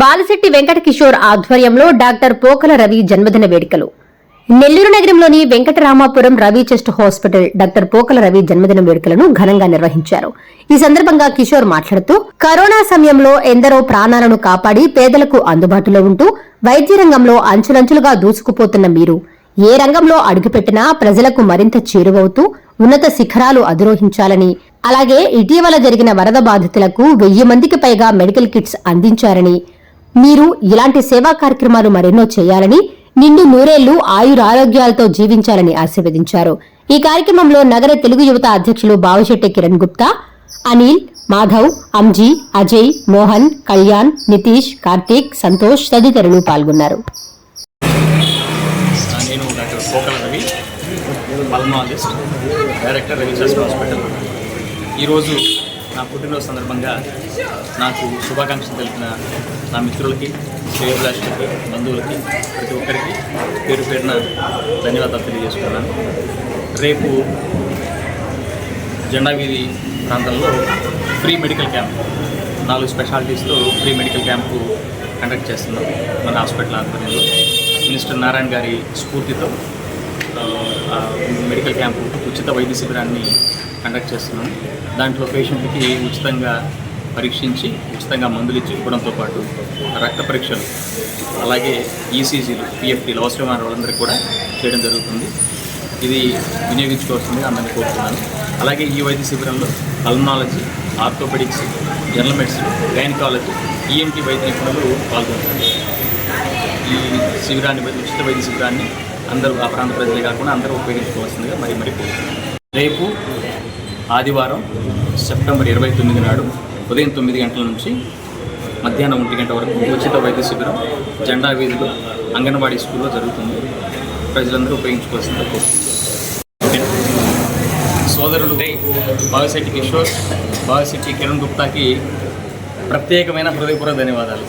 బాలశెట్టి వెంకట కిషోర్ ఆధ్వర్యంలో డాక్టర్ పోకల రవి జన్మదిన వేడుకలు. నెల్లూరు నగరంలోని Venkataramapuram Ravi chest hospital doctor Pokala Ravi జన్మదిన వేడుకలను ఘనంగా నిర్వహించారు. ఈ సందర్భంగా కిషోర్ మాట్లాడుతూ కరోనా సమయంలో ఎందరో ప్రాణాలను కాపాడి పేదలకు అందుబాటులో ఉంటూ వైద్య రంగంలో అంచులంచులుగా దూసుకుపోతున్న మీరు ఏ రంగంలో అడుగుపెట్టినా ప్రజలకు మరింత చేరువవుతూ ఉన్నత శిఖరాలు అధిరోహించాలని అలాగే ఇటీవల జరిగిన వరద బాధితులకు వెయ్యి మందికి పైగా మెడికల్ కిట్స్ అందించారని మీరు ఇలాంటి సేవా కార్యక్రమాలు మరెన్నో చేయాలని నిండు నూరేళ్ళు ఆయురారోగ్యాలతో జీవించాలని ఆశీర్వదించారు. ఈ కార్యక్రమంలో నగర తెలుగు యువత అధ్యక్షులు బావశెట్టి కిరణ్ గుప్తా అనిల్ మాధవ్ అంజీ అజయ్ మోహన్ కళ్యాణ్ నితీష్ కార్తీక్ సంతోష్ తదితరులు పాల్గొన్నారు. నేను doctor Ravi pulmonologist director hospital. ఈరోజు నా పుట్టినరోజు సందర్భంగా నాకు శుభాకాంక్షలు తెలిపిన నా మిత్రులకి శ్రేయభిలాషులకి బంధువులకి ప్రతి ఒక్కరికి పేరు పేరున ధన్యవాదాలు తెలియజేసుకున్నాను. రేపు జెండా వీధి ప్రాంతంలో ఫ్రీ మెడికల్ క్యాంప్ నాలుగు స్పెషాలిటీస్తో ఫ్రీ మెడికల్ క్యాంపు కండక్ట్ చేస్తున్నాం మన హాస్పిటల్ ఆధ్వర్యంలో. మినిస్టర్ నారాయణ గారి స్ఫూర్తితో మెడికల్ క్యాంపు ఉచిత వైద్య శిబిరాన్ని కండక్ట్ చేస్తున్నాం. దాంట్లో పేషెంట్కి ఉచితంగా పరీక్షించి ఉచితంగా మందులు ఇచ్చి ఇవ్వడంతో పాటు రక్త పరీక్షలు అలాగే ఈసీజీలు పిఎఫ్టీలు అవసరమైన వాళ్ళందరికీ కూడా చేయడం జరుగుతుంది. ఇది వినియోగించుకోవాల్సిందిగా అందరినీ కోరుతున్నాను. అలాగే ఈ వైద్య శిబిరంలో pulmonology orthopaedics general medicine gynaecology ENT వైద్య నిపుణులు పాల్గొంటారు ఈ శిబిరాన్ని ఉచిత వైద్య శిబిరాన్ని అందరూ ఆ ప్రాంత ప్రజలే కాకుండా అందరూ ఉపయోగించుకోవాల్సిందిగా మరి మరి రేపు ఆదివారం సెప్టెంబర్ ఇరవై తొమ్మిది నాడు ఉదయం తొమ్మిది గంటల నుంచి మధ్యాహ్నం ఒంటి గంట వరకు ఉచిత వైద్య శిబిరం జెండా వీధిలో అంగన్వాడీ స్కూల్లో జరుగుతుంది. ప్రజలందరూ ఉపయోగించుకోవాల్సిందిగా కోరుతుంది సోదరుడు బాగశెట్టి కిషోర్ బాగశెట్టి కిరణ్ గుప్తాకి ప్రత్యేకమైన హృదయపూర్వక ధన్యవాదాలు.